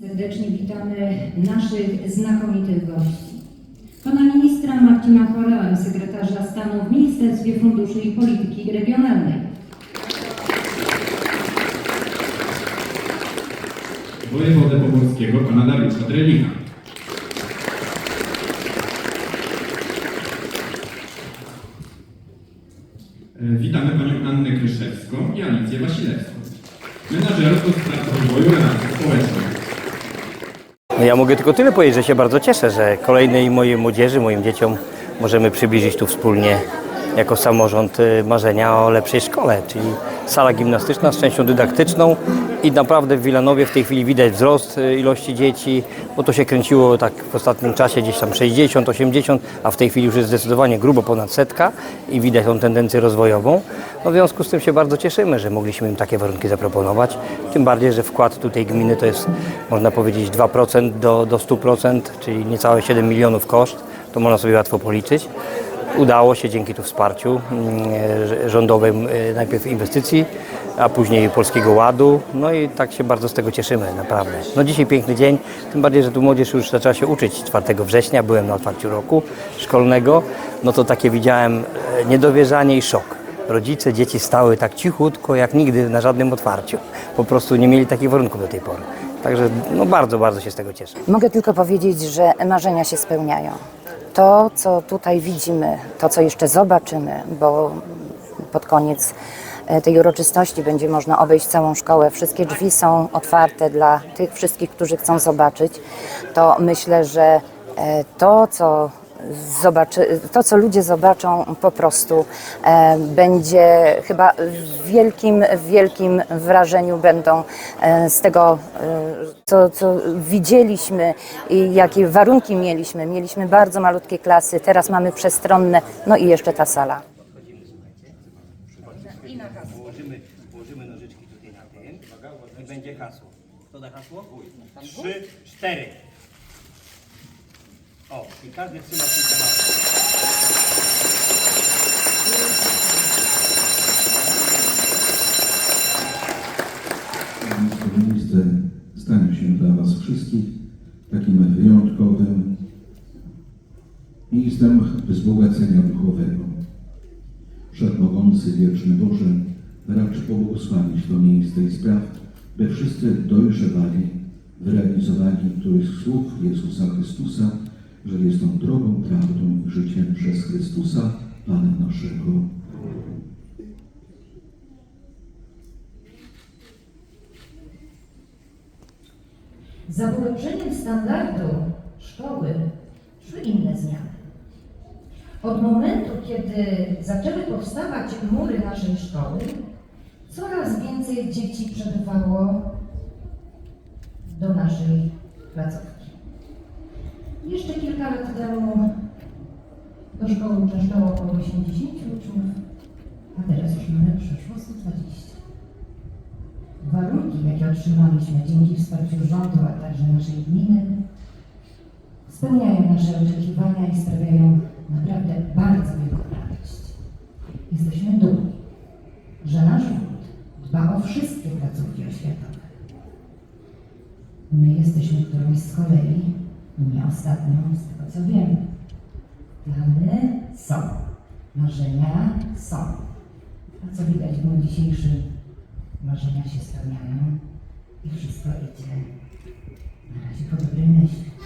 Serdecznie witamy naszych znakomitych gości. Pana ministra Marcina Chorała, sekretarza stanu w Ministerstwie Funduszy i Polityki Regionalnej. wojewodę pomorskiego pana Dariusza Drelicha. E, Witamy panią Annę Kryszewską i Alicję Wasilewską, menadżerów do spraw rozwoju relacji społecznych. No ja mogę tylko tyle powiedzieć, że się bardzo cieszę, że kolejnej mojej młodzieży, moim dzieciom możemy przybliżyć tu wspólnie jako samorząd y, marzenia o lepszej szkole, czyli sala gimnastyczna z częścią dydaktyczną i naprawdę w Wilanowie w tej chwili widać wzrost y, ilości dzieci, bo to się kręciło tak w ostatnim czasie gdzieś tam 60, 80, a w tej chwili już jest zdecydowanie grubo ponad setka i widać tą tendencję rozwojową. No w związku z tym się bardzo cieszymy, że mogliśmy im takie warunki zaproponować, tym bardziej, że wkład tutaj gminy to jest można powiedzieć 2% do, do 100%, czyli niecałe 7 milionów koszt, to można sobie łatwo policzyć. Udało się dzięki tu wsparciu mm, rządowym y, najpierw inwestycji, a później Polskiego Ładu. No i tak się bardzo z tego cieszymy, naprawdę. No dzisiaj piękny dzień, tym bardziej, że tu młodzież już zaczęła się uczyć 4 września, byłem na otwarciu roku szkolnego, no to takie widziałem e, niedowierzanie i szok. Rodzice, dzieci stały tak cichutko jak nigdy na żadnym otwarciu. Po prostu nie mieli takich warunków do tej pory. Także no bardzo, bardzo się z tego cieszę. Mogę tylko powiedzieć, że marzenia się spełniają. To, co tutaj widzimy, to, co jeszcze zobaczymy, bo pod koniec e, tej uroczystości będzie można obejść całą szkołę. Wszystkie drzwi są otwarte dla tych wszystkich, którzy chcą zobaczyć. To myślę, że e, to, co zobaczy, to, co ludzie zobaczą, po prostu e, będzie chyba w wielkim, wielkim wrażeniu będą e, z tego, e, co, co widzieliśmy i jakie warunki mieliśmy. Mieliśmy bardzo malutkie klasy, teraz mamy przestronne, no i jeszcze ta sala. Włożymy nożyczki tutaj na i będzie hasło. Da hasło? Trzy, cztery. O, i każdy trzyma swój temat. To miejsce stanie się dla Was wszystkich takim wyjątkowym miejscem wzbogacenia duchowego. Wszechmogący, wieczny Boże, racz pobłogosławić to miejsce i spraw, by wszyscy dojrzewali w realizowaniu których słów Jezusa Chrystusa, że jest On drogą, prawdą i życiem przez Chrystusa, Pana naszego. Za ulepszeniem standardu szkoły szły inne zmiany. Od momentu, kiedy zaczęły powstawać mury naszej szkoły, coraz więcej dzieci przebywało do naszej placówki. Jeszcze kilka lat temu do szkoły uczęszczało około 80 uczniów, a teraz już mamy przeszło 120. Warunki, jakie otrzymaliśmy dzięki wsparciu rządu, a także naszej gminy, spełniają nasze oczekiwania i sprawiają naprawdę bardzo wielką radość. Jesteśmy dumni, że nasz wójt dba o wszystkie placówki oświatowe. My jesteśmy którąś z kolei, nie ostatnią z tego co wiemy. Plany są, marzenia są. A co widać w dniu dzisiejszym, marzenia się spełniają i wszystko idzie na razie po dobrej myśli.